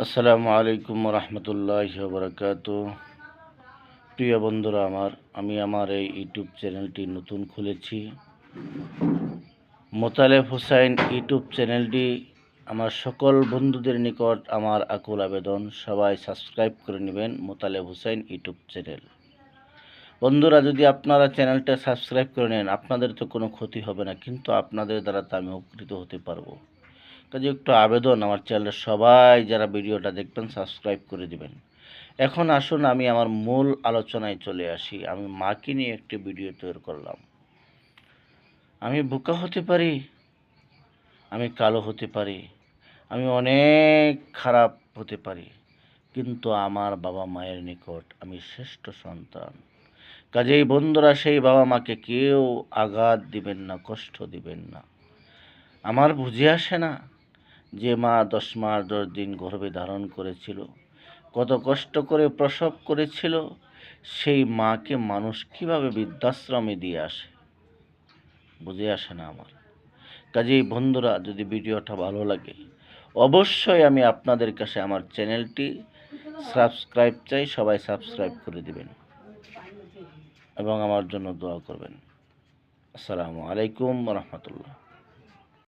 আসসালামু আলাইকুম রহমতুল্লাহ বরকাত প্রিয় বন্ধুরা আমার, আমি আমার এই ইউটিউব চ্যানেলটি নতুন খুলেছি। মোতালেব হুসাইন ইউটিউব চ্যানেলটি আমার সকল বন্ধুদের নিকট আমার আকুল আবেদন, সবাই সাবস্ক্রাইব করে নেবেন মোতালেব হুসাইন ইউটিউব চ্যানেল। বন্ধুরা, যদি আপনারা চ্যানেলটা সাবস্ক্রাইব করে নেন, আপনাদের তো কোনো ক্ষতি হবে না, কিন্তু আপনাদের দ্বারা তো আমি উপকৃত হতে পারব। কাজে একটু আবেদন আমার চ্যানেলের সবাই যারা ভিডিওটা দেখবেন সাবস্ক্রাইব করে দিবেন। এখন আসুন, আমি আমার মূল আলোচনায় চলে আসি। আমি মাকে নিয়ে একটি ভিডিও তৈরি করলাম। আমি বোকা হতে পারি? আমি কালো হতে পারি? আমি অনেক খারাপ হতে পারি। কিন্তু আমার বাবা মায়ের নিকট আমি শ্রেষ্ঠ সন্তান। কাজেই বন্ধুরা, সেই বাবা মাকে কেউ আঘাত দিবেন না, কষ্ট দিবেন না। আমার বুঝে আসে না। যে মা দশ মাস দশ দিন গর্ভে ধারণ করেছিল, কত কষ্ট করে প্রসব করেছিল, সেই মাকে মানুষ কীভাবে বৃদ্ধাশ্রমে দিয়ে আসে? বুঝে আসে না আমার। কাজেই বন্ধুরা, যদি ভিডিওটা ভালো লাগে, অবশ্যই আমি আপনাদের কাছে আমার চ্যানেলটি সাবস্ক্রাইব চাই, সবাই সাবস্ক্রাইব করে দিবেন এবং আমার জন্য দোয়া করবেন। আসসালামু আলাইকুম রহমতুল্লাহ।